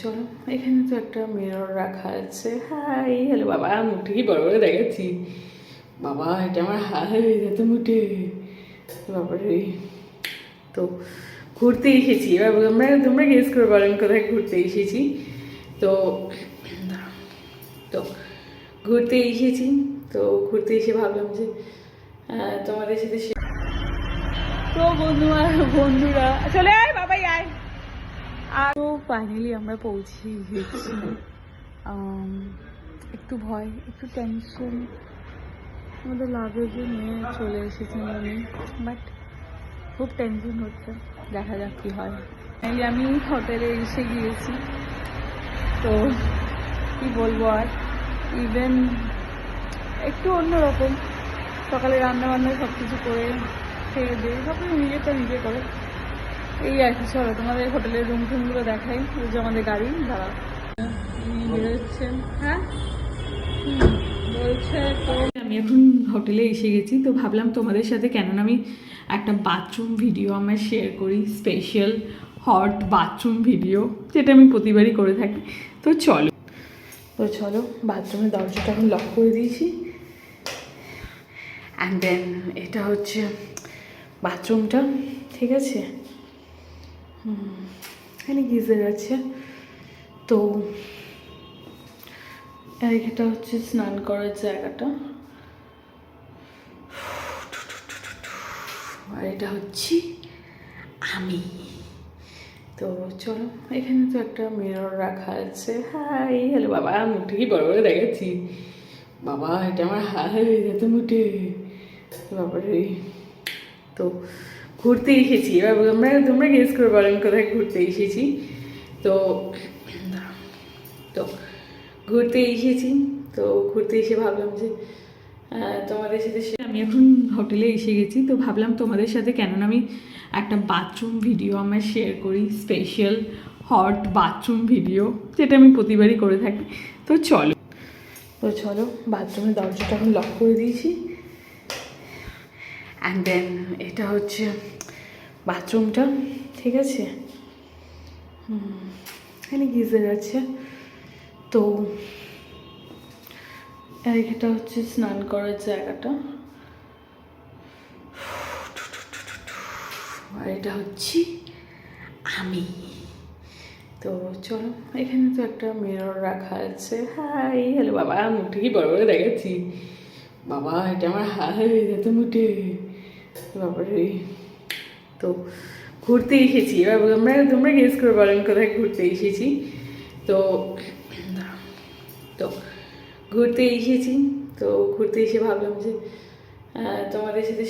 চলো, এখানে তো একটা মিরর রাখা আছে। হাই হ্যালো বাবা কি বড় বড় দেখাচ্ছি। বাবা, এটা আমার হাই এত মুটে বাবারে, তো ঘুরতে এসেছি। এবার আমরা তোমরা গেস করে বলো, আমি কোথায় ঘুরতে এসেছি। তো তো ঘুরতে এসেছি। তো ঘুরতে এসে ভাবলাম যে তোমাদের সাথে তো বন্ধু আর বন্ধুরা, চলে আয়, বাবাই আয়। আর ফাইনালি আমরা পৌঁছে গেছি। একটু ভয়, একটু টেনশন আমাদের লাগেজও নিয়ে চলে এসেছি আমি বাট খুব টেনশন হচ্ছে। দেখা যাক কী হয়। ফাইনালি আমি হোটেলে এসে গিয়েছি। তো কি বলব আর? ইভেন একটু অন্যরকম। সকালে রান্না বান্না সব কিছু করে খেয়ে দিয়ে সব কিছু নিজেরটা নিজে করে। এই আর কি, চলো তোমাদের হোটেলের রুম টুমগুলো দেখাই। যে আমাদের গাড়ি দাঁড়া বেরোচ্ছেন হ্যাঁ? আমি এখন হোটেলে এসে গেছি, তো ভাবলাম তোমাদের সাথে কেননা আমি একটা বাথরুম ভিডিও আমার শেয়ার করি স্পেশাল হট বাথরুম ভিডিও যেটা আমি প্রতিবারই করে থাকি। তো চলো। তো চলো বাথরুমের দরজাটা এখন লক করে দিয়েছি। অ্যান্ড দেন এটা হচ্ছে বাথরুমটা ঠিক আছে? এখানে গিজার আছে। তো এটা হচ্ছে স্নান করার জায়গাটা। আর এটা হচ্ছে আমি। তো চলো, এখানে তো একটা মিরর রাখা আছে। হাই হ্যালো বাবা, মুখটা কি বড় বড় দেখাচ্ছি? বাবা, এটা আমার হাই এত মুটে বাবারে। তো ঘুরতে এসেছি। এবার তোমরা তোমরা গেস করে বলো আমি কোথায় ঘুরতে এসেছি। তো তো ঘুরতে এসেছি। তো ঘুরতে এসে ভাবলাম যে তোমাদের সাথে আমি এখন হোটেলে এসে গেছি। তো ভাবলাম তোমাদের সাথে কেননা আমি একটা বাথরুম ভিডিও আমার শেয়ার করি স্পেশাল হট বাথরুম ভিডিও যেটা আমি প্রতিবারই করে থাকি। তো চলো। তো চলো বাথরুমের দরজাটা এখন লক করে দিয়েছি। অ্যান্ড দেন এটা হচ্ছে বাথরুমটা, ঠিক আছে? এখানে গিজার আছে। তো এটা হচ্ছে স্নান করার জায়গাটা। আর এটা হচ্ছে আমি। তো চলো, এখানে তো একটা মিরর রাখা আছে। হাই হ্যালো বাবা, মুখটা কি বড় বড় দেখাচ্ছি? বাবা, এটা আমার হাই এত মুটে। বাবারে। তো ঘুরতে এসেছি। এবার আমরা তোমরা গেস করে বলেন কোথায় ঘুরতে এসেছি। তো তো ঘুরতে এসেছি। তো ঘুরতে এসে ভাবলাম যে তোমাদের সাথে